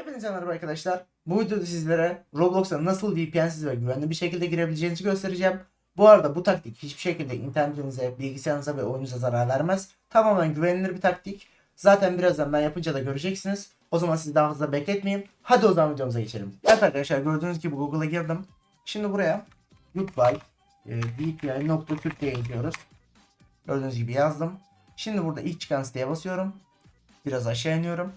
Hepinize merhaba arkadaşlar. Bu videoda sizlere Roblox'a nasıl VPN'siz ve güvenli bir şekilde girebileceğinizi göstereceğim. Bu arada bu taktik hiçbir şekilde internetinize, bilgisayarınıza ve oyununuza zarar vermez. Tamamen güvenilir bir taktik. Zaten birazdan ben yapınca da göreceksiniz. O zaman sizi daha fazla bekletmeyeyim. Hadi o zaman videomuza geçelim. Evet arkadaşlar gördüğünüz gibi Google'a girdim. Şimdi buraya goodbye e, VPN.Türkiye yazıyoruz. Gördüğünüz gibi yazdım. Şimdi burada ilk çıkan siteye basıyorum. Biraz aşağı iniyorum.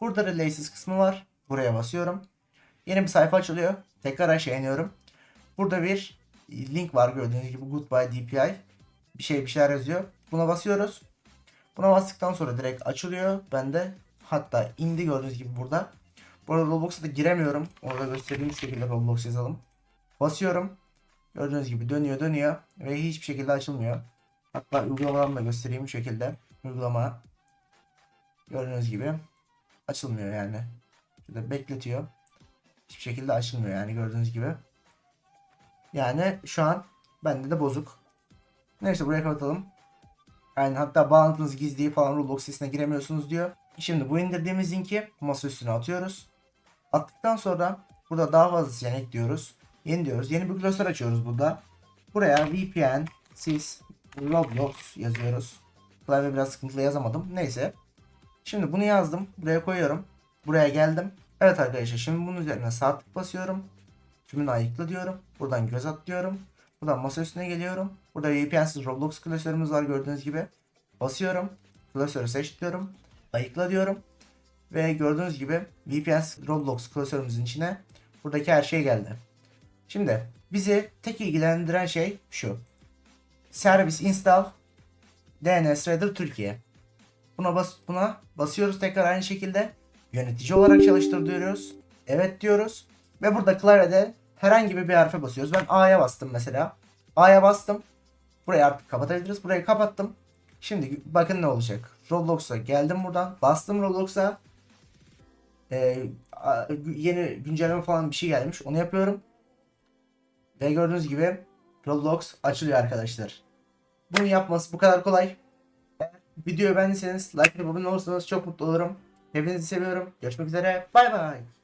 Burada Relations kısmı var. Buraya basıyorum. Yeni bir sayfa açılıyor. Tekrar aşağı iniyorum. Burada bir link var gördüğünüz gibi Goodbye DPI. Bir şey bir şeyler yazıyor. Buna basıyoruz. Buna bastıktan sonra direkt açılıyor. Ben de hatta indi gördüğünüz gibi burada. Bu arada Roblox'a da giremiyorum. Orada gösterdiğim şekilde Roblox yazalım. Basıyorum. Gördüğünüz gibi dönüyor dönüyor ve hiçbir şekilde açılmıyor. Hatta uygulamadan da göstereyim bu şekilde. Uygulama gördüğünüz gibi açılmıyor yani. Şurada bekletiyor. Hiçbir şekilde açılmıyor yani gördüğünüz gibi. Yani şu an bende de bozuk. Neyse buraya kapatalım. Yani hatta bağlantınız gizli falan Roblox sitesine giremiyorsunuz diyor. Şimdi bu indirdiğimiz linki masa üstüne atıyoruz. Attıktan sonra burada daha fazla seçenek diyoruz. Yeni diyoruz. Yeni bir klasör açıyoruz burada. Buraya VPN, sys, Roblox yazıyoruz. Klavye biraz sıkıntılı yazamadım. Neyse. Şimdi bunu yazdım. Buraya koyuyorum. Buraya geldim. Evet arkadaşlar şimdi bunun üzerine sağ tık basıyorum. Tümünü ayıkla diyorum. Buradan göz at diyorum. Buradan masa üstüne geliyorum. Burada VPN'siz Roblox klasörümüz var gördüğünüz gibi. Basıyorum. Klasörü seç diyorum. Ayıkla diyorum. Ve gördüğünüz gibi VPN'siz Roblox klasörümüzün içine buradaki her şey geldi. Şimdi bizi tek ilgilendiren şey şu. Servis install DNS Reader Türkiye. Buna bas buna basıyoruz tekrar aynı şekilde. Yönetici olarak çalıştır diyoruz. Evet diyoruz. Ve burada klavyede herhangi bir harfe basıyoruz. Ben A'ya bastım mesela. A'ya bastım. Burayı artık kapatabiliriz. Burayı kapattım. Şimdi bakın ne olacak. Roblox'a geldim buradan. Bastım Roblox'a. Ee, yeni güncelleme falan bir şey gelmiş. Onu yapıyorum. Ve gördüğünüz gibi Roblox açılıyor arkadaşlar. Bunu yapması bu kadar kolay. Videoyu beğendiyseniz like ve abone olursanız çok mutlu olurum. Hepinizi seviyorum. Görüşmek üzere. Bay bay.